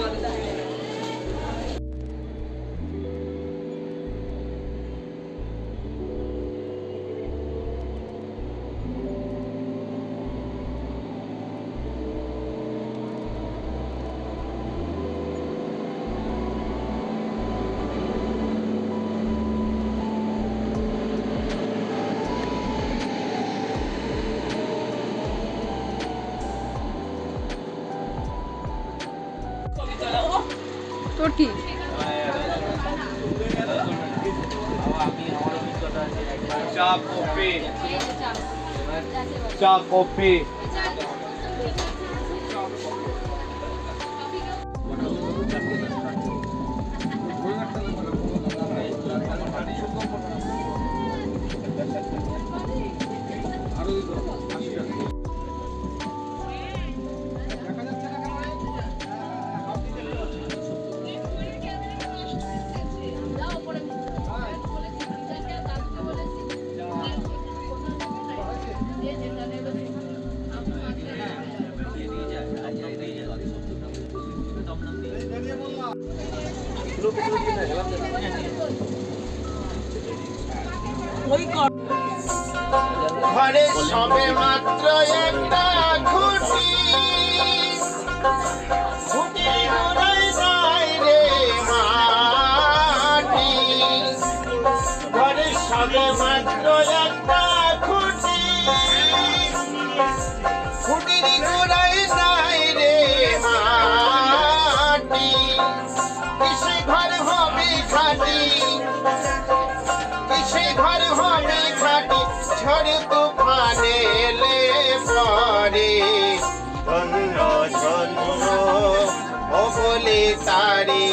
ಸ್ವಾಗತ তো ঠিক চা কফি চা কফি ঘরে সবে মাত্র একটা খুশি। করে ধন্য ধন্য অবলে তারে।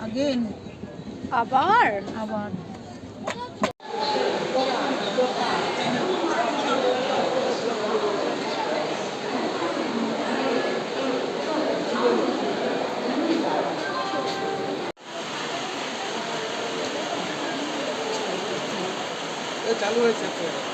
Again. a Abar. Let's go.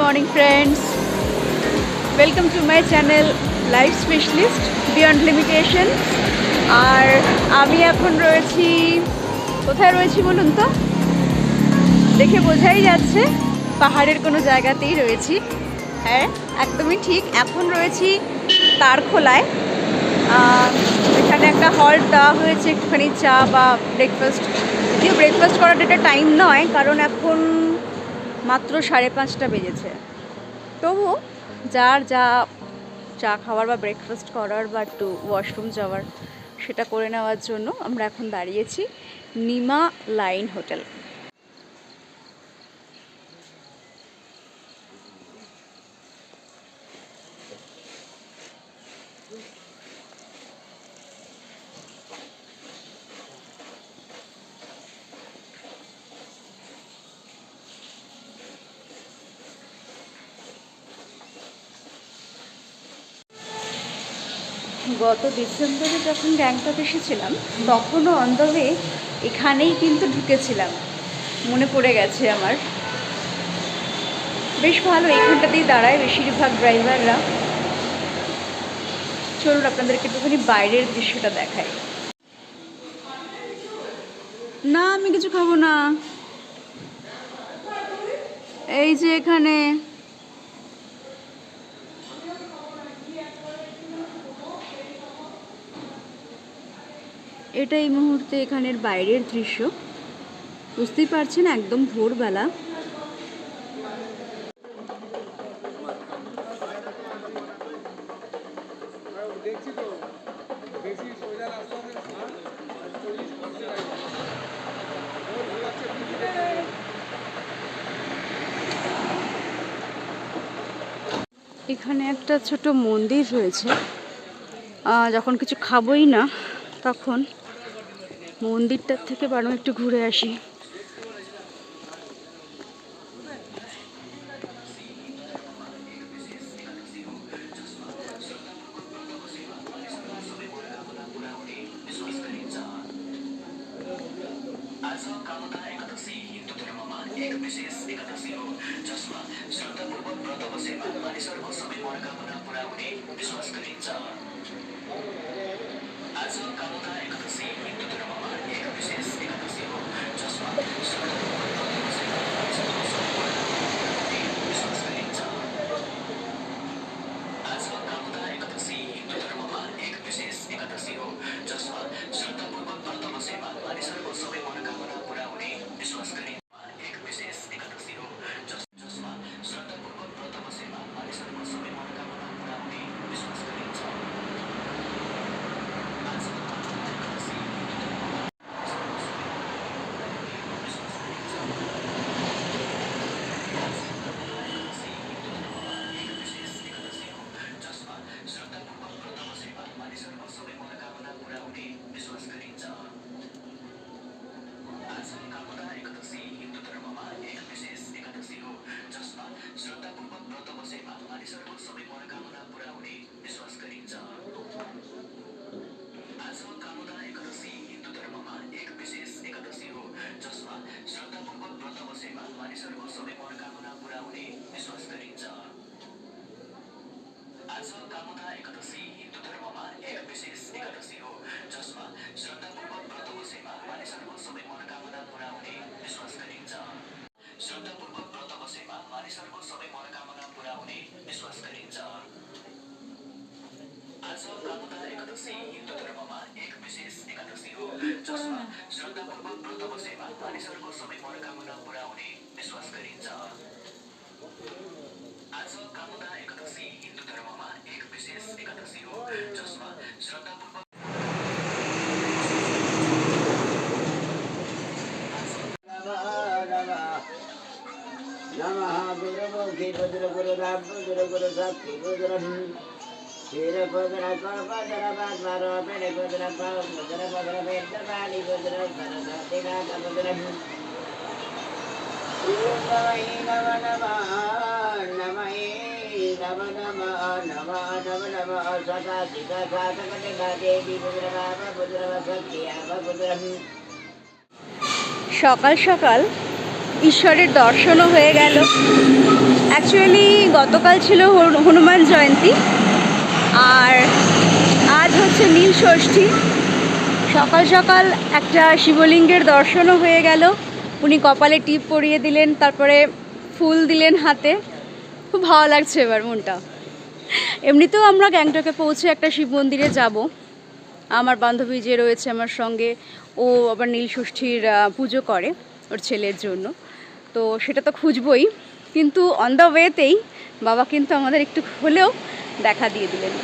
Morning friends welcome to my channel life specialist beyond limitation আর আমি এখন রয়েছি, কোথায় রয়েছি বলুন তো? দেখে বোঝাই যাচ্ছে, পাহাড়ের কোনো জায়গাতেই রয়েছি। হ্যাঁ একদমই ঠিক। এখন রয়েছি তারখোলায়। এখানে একটা হল্ট দেওয়া হয়েছে, একটুখানি চা বা ব্রেকফাস্ট যদিও ব্রেকফাস্ট করার একটা টাইম নয়, কারণ এখন মাত্র সাড়ে পাঁচটা বেজেছে। তবু যার যা চা খাওয়ার বা ব্রেকফাস্ট করার বা একটু ওয়াশরুম যাওয়ার, সেটা করে নেওয়ার জন্য আমরা এখন দাঁড়িয়েছি নিমা লাইন হোটেল। গত ডিসেম্বরে যখন গ্যাংটক এসেছিলাম, তখনও অন দ্য ওয়ে এখানেই কিন্তু ঢুকেছিলাম। মনে পড়ে গেছে আমার। বেশ ভালো এইখানটাতেই দাঁড়ায় বেশিরভাগ ড্রাইভাররা। চলুন আপনাদেরকে একটুখানি বাইরের দৃশ্যটা দেখাই। না, আমি কিছু খাব না। এই যে এখানে এটা এই মুহূর্তে এখানের বাইরের দৃশ্য। বুঝতেই পারছেন, একদম ভোরবেলা। এখানে একটা ছোট মন্দির রয়েছে। যখন কিছু খাবোই না, তখন মন্দিরটার থেকে বরং একটু ঘুরে আসি। श्रद्धापूर्वक एकादशी हिन्दू धर्ममा एक विशेष एकादशी हो जसमा श्रद्धापूर्वक व्रत बसेमा मानिसहरूको सबै मनोकामना पुरा हुने विश्वास गरिन्छ श्रद्धापूर्वक व्रत बसेमा मानिसहरूको सबै मनोकामना पुरा हुने विश्वास गरिन्छ आज कामता एकादशी हिन्दू धर्ममा एक विशेष एकादशी हो जसमा श्रद्धापूर्वक व्रत बसेमा मानिसहरूको सबै मनोकामना पुरा हुने विश्वास गरिन्छ આઝાદ કામુદા એકદશી હિન્દુ ધર્મમાં એક વિશેષ એકાદશી હો જસમાં શ્રદ્ધાપૂર્વક નમઃ ગુરુમુખી ભદ્ર ગુરુ રામ ગુરુ ગુરુ શક્તિ ગુરુ શિર ભદ્ર કળ ભદ્ર ભદ્ર પેડ ભદ્ર ભદ્ર ભદ્ર ભેદ બાલી ભદ્ર ભદ્ર ભદ્ર ભદ્ર નમઃ નમઃ नमः नम नमः नमः नम नमः सदा सिदा साधकटिका देवी भद्रराम भद्रवसत्याम भद्रम् সকাল সকাল ঈশ্বরের দর্শনও হয়ে গেল অ্যাকচুয়ালি গতকাল ছিল হনু- হনুমান জয়ন্তী আর আজ হচ্ছে নীল ষষ্ঠী সকাল সকাল একটা শিবলিঙ্গের দর্শনও হয়ে গেল উনি কপালে টিপ পরিয়ে দিলেন তারপরে ফুল দিলেন হাতে খুব ভালো লাগছে এবার মনটা। এমনিতেও আমরা গ্যাংটকে পৌঁছে একটা শিব মন্দিরে যাব। আমার বান্ধবী যে রয়েছে আমার সঙ্গে, ও আবার নীল ষষ্ঠীর পুজো করে ওর ছেলের জন্য। তো সেটা তো খুঁজবই। কিন্তু অন দ্য ওয়েতেই বাবা কিন্তু আমাদের একটু হলেও দেখা দিয়ে দিলেন।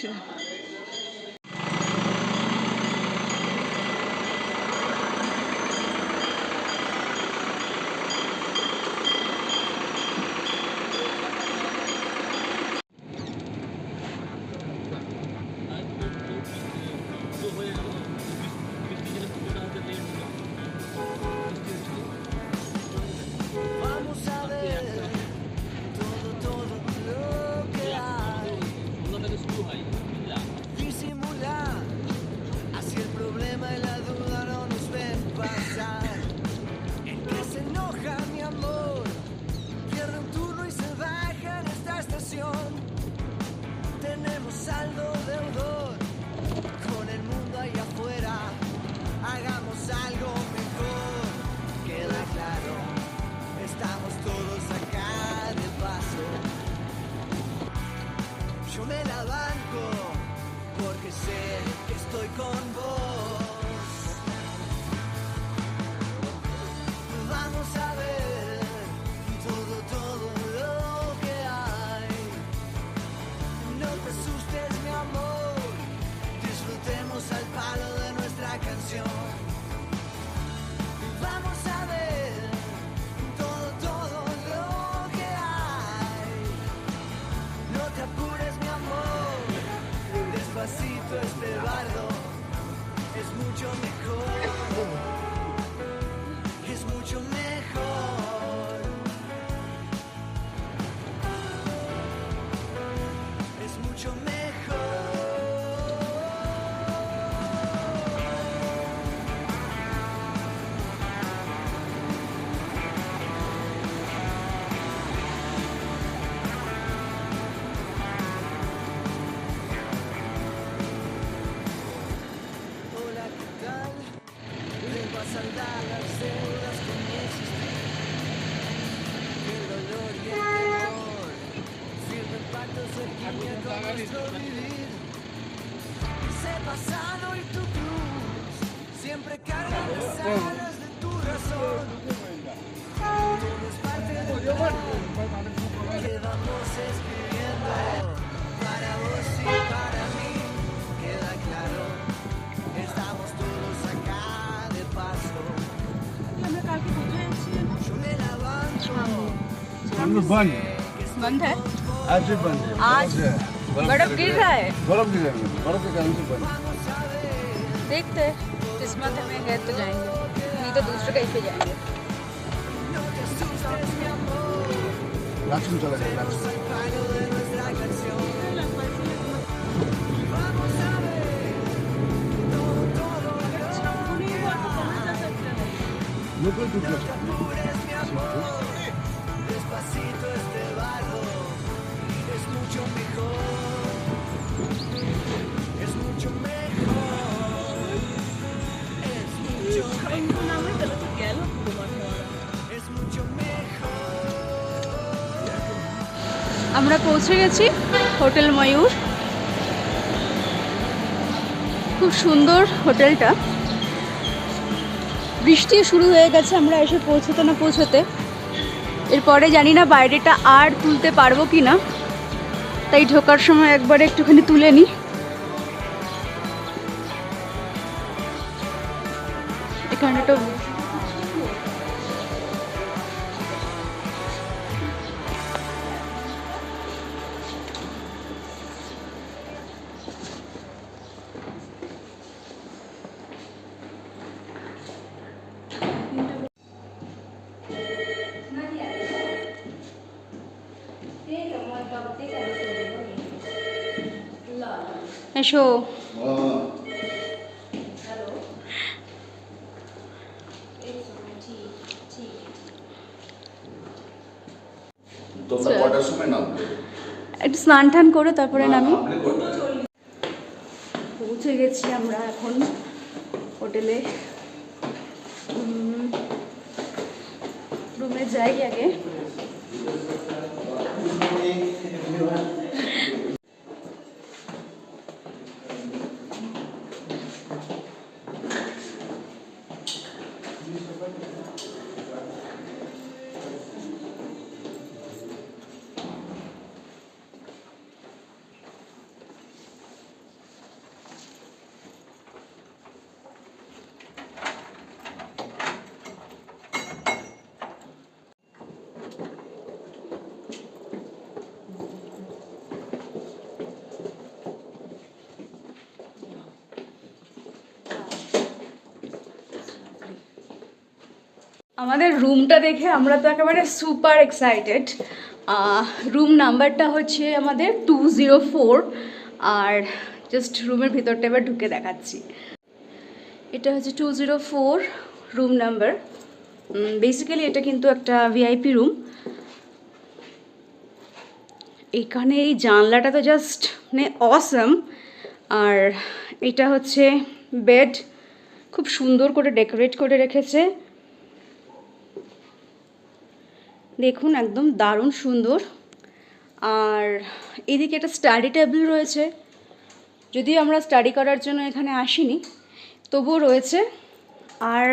için बंद बंद। है? आज भी बंद है। आज? बर्फ़ गिर रहा है? बर्फ़ गिर रही है। बर्फ़ के कारण से बंद देखते हैं। किस्मत में गए तो जाएँगे। नहीं तो दूसरे कहीं पे जाएँगे। चला जाए राजकुम लोकल আমরা পৌঁছে গেছি হোটেল ময়ূর। খুব সুন্দর হোটেলটা। বৃষ্টি শুরু হয়ে গেছে, আমরা এসে পৌঁছতে না পৌঁছতে। এরপরে জানি না বাইরেটা আর তুলতে পারব কি না তাই ঢোকার সময় একবারে একটুখানি তুলে নিই। এসো। একটু স্নান টান করে তারপরে নামি। পৌঁছে গেছি আমরা এখন হোটেলে। রুমে যাই আগে। আমাদের রুমটা দেখে আমরা তো একেবারে সুপার এক্সাইটেড রুম নাম্বারটা হচ্ছে আমাদের টু জিরো ফোর আর জাস্ট রুমের ভিতরটা এবার ঢুকে দেখাচ্ছি। এটা হচ্ছে two zero four room number basically এটা কিন্তু একটা ভিআইপি রুম এখানে এই জানলাটা তো জাস্ট মানে অসম আর এটা হচ্ছে বেড খুব সুন্দর করে ডেকোরেট করে রেখেছে। দেখুন, একদম দারুণ সুন্দর। আর এদিকে একটা স্টাডি টেবিল রয়েছে। যদিও আমরা স্টাডি করার জন্য এখানে আসিনি, তবুও রয়েছে। আর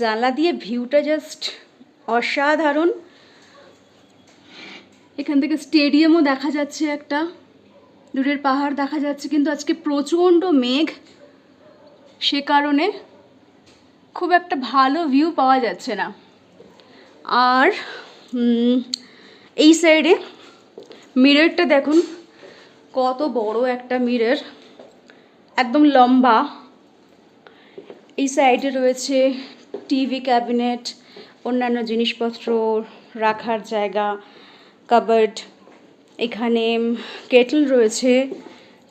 জানলা দিয়ে ভিউটা জাস্ট অসাধারণ। এখান থেকে স্টেডিয়ামও দেখা যাচ্ছে একটা। দূরের পাহাড় দেখা যাচ্ছে, কিন্তু আজকে প্রচণ্ড মেঘ। সে কারণে খুব একটা ভালো ভিউ পাওয়া যাচ্ছে না। আর এই সাইডে মিররটা দেখুন, কত বড় একটা মিরর একদম লম্বা। এই সাইডে রয়েছে টিভি ক্যাবিনেট অন্যান্য জিনিসপত্র রাখার জায়গা কাবার্ড এখানে কেটল রয়েছে,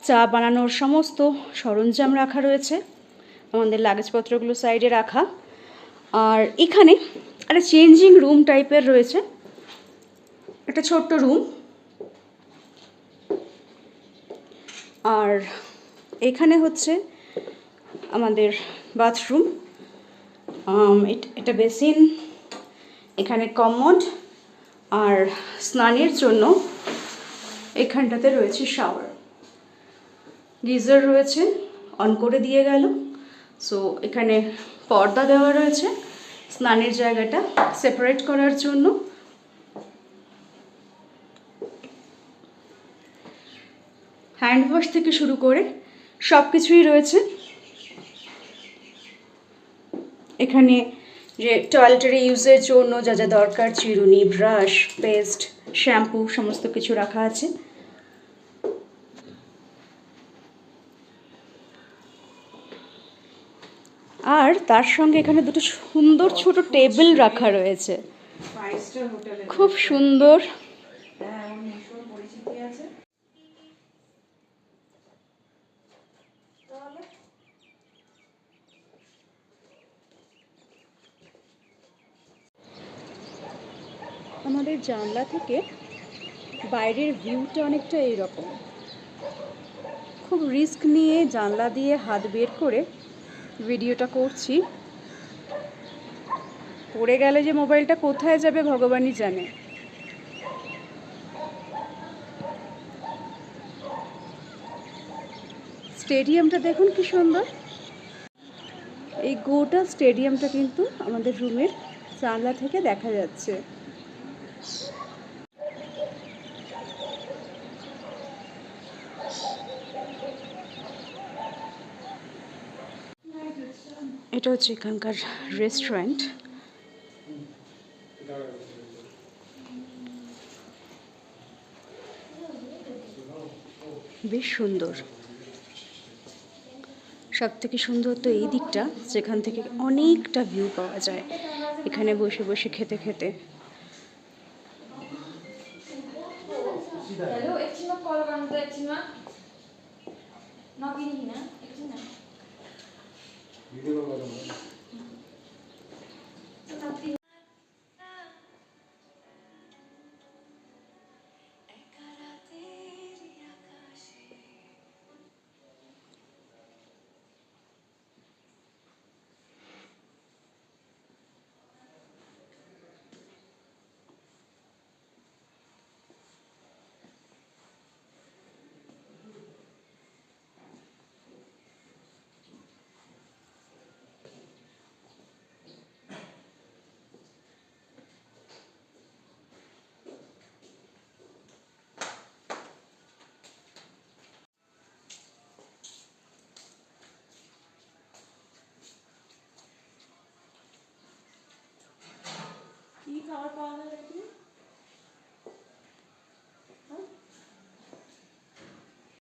চা বানানোর সমস্ত সরঞ্জাম রাখা রয়েছে, আমাদের লাগেজপত্রগুলো সাইডে রাখা। আর এখানে একটা চেঞ্জিং রুম টাইপের রয়েছে একটা ছোট্ট রুম আর এখানে হচ্ছে আমাদের বাথরুম এটা বেসিন এখানে কমড আর স্নানের জন্য এখানটাতে রয়েছে শাওয়ার গিজার রয়েছে অন করে দিয়ে গেল। সো এখানে পর্দা দেওয়া রয়েছে। স্নানের জায়গাটা সেপারেট করার জন্য। হ্যান্ড ওয়াশ থেকে শুরু করে সব কিছুই রয়েছে। এখানে যে টয়লেটারি ইউজের জন্য যা যা দরকার চিরুনি ব্রাশ পেস্ট শ্যাম্পু সমস্ত কিছু রাখা আছে। আর তার সঙ্গে এখানে দুটো সুন্দর ছোট টেবিল রাখা রয়েছে। খুব সুন্দর আমাদের জানলা থেকে বাইরের ভিউটা অনেকটা এইরকম। খুব রিস্ক নিয়ে জানলা দিয়ে হাত বের করে ভিডিওটা করছি। পড়ে গেলে যে মোবাইলটা কোথায় যাবে ভগবানই জানে। স্টেডিয়ামটা দেখুন কি সুন্দর। এই গোটা স্টেডিয়ামটা কিন্তু আমাদের রুমের জানলা থেকে দেখা যাচ্ছে। এটা হচ্ছে এখানকার রেস্টুরেন্ট বেশ সুন্দর। সব থেকে সুন্দর তো এই দিকটা, যেখান থেকে অনেকটা ভিউ পাওয়া যায়। এখানে বসে বসে খেতে খেতে। কি খাবার পাওয়া যায় একটু